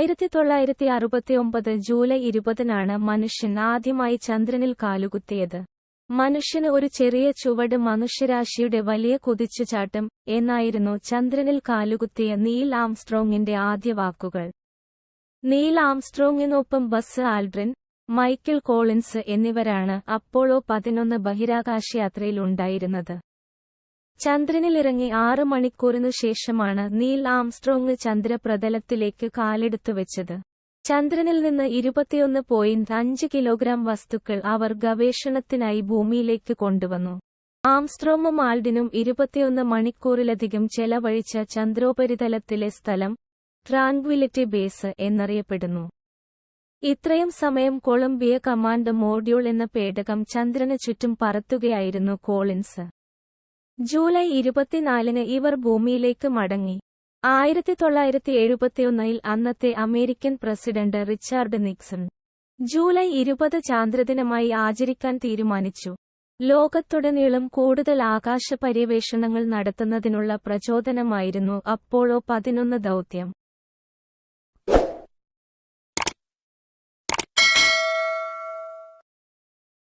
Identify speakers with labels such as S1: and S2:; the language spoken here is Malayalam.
S1: ആയിരത്തി തൊള്ളായിരത്തി അറുപത്തിയൊമ്പത് ജൂലൈ ഇരുപതിനാണ് മനുഷ്യൻ ആദ്യമായി ചന്ദ്രനിൽ കാലുകുത്തിയത്. മനുഷ്യന് ഒരു ചെറിയ ചുവട് മനുഷ്യരാശിയുടെ വലിയ കുതിച്ചുചാട്ടം എന്നായിരുന്നു ചന്ദ്രനിൽ കാലുകുത്തിയ നീൽ ആംസ്ട്രോങ്ങിന്റെ ആദ്യ വാക്കുകൾ. നീൽ ആംസ്ട്രോങ്ങിനൊപ്പം ബസ് ആൽഡ്രിൻ മൈക്കിൾ കോളിൻസ് എന്നിവരാണ് അപ്പോളോ പതിനൊന്ന് ബഹിരാകാശയാത്രയിൽ ഉണ്ടായിരുന്നത് ചന്ദ്രനിലിറങ്ങി ആറ് മണിക്കൂറിനു ശേഷമാണ് നീൽ ആംസ്ട്രോങ് ചന്ദ്രപ്രതലത്തിലേക്ക് കാലെടുത്തു വെച്ചത്. ചന്ദ്രനിൽ നിന്ന് ഇരുപത്തിയൊന്ന് പോയിന്റ് അഞ്ച് കിലോഗ്രാം വസ്തുക്കൾ അവർ ഗവേഷണത്തിനായി ഭൂമിയിലേക്ക് കൊണ്ടുവന്നു. ആംസ്ട്രോമും ആൽഡിനും ഇരുപത്തിയൊന്ന് മണിക്കൂറിലധികം ചെലവഴിച്ച ചന്ദ്രോപരിതലത്തിലെ സ്ഥലം ട്രാൻക്വിലിറ്റി ബേസ് എന്നറിയപ്പെടുന്നു. ഇത്രയും സമയം കൊളംബിയ കമാൻഡ് മോഡ്യൂൾ എന്ന പേടകം ചന്ദ്രന് ചുറ്റും പറത്തുകയായിരുന്നു കോളിൻസ്. ജൂലൈ ഇരുപത്തിനാലിന് ഇവർ ഭൂമിയിലേക്ക് മടങ്ങി. ആയിരത്തി തൊള്ളായിരത്തി എഴുപത്തിയൊന്നിൽ അന്നത്തെ American president Richard Nixon July ഇരുപത് ചാന്ദ്രദിനമായി ആചരിക്കാൻ തീരുമാനിച്ചു. ലോകത്തുടനീളം കൂടുതൽ ആകാശ പര്യവേഷണങ്ങൾ നടത്തുന്നതിനുള്ള പ്രചോദനമായിരുന്നു അപ്പോളോ പതിനൊന്ന് ദൗത്യം.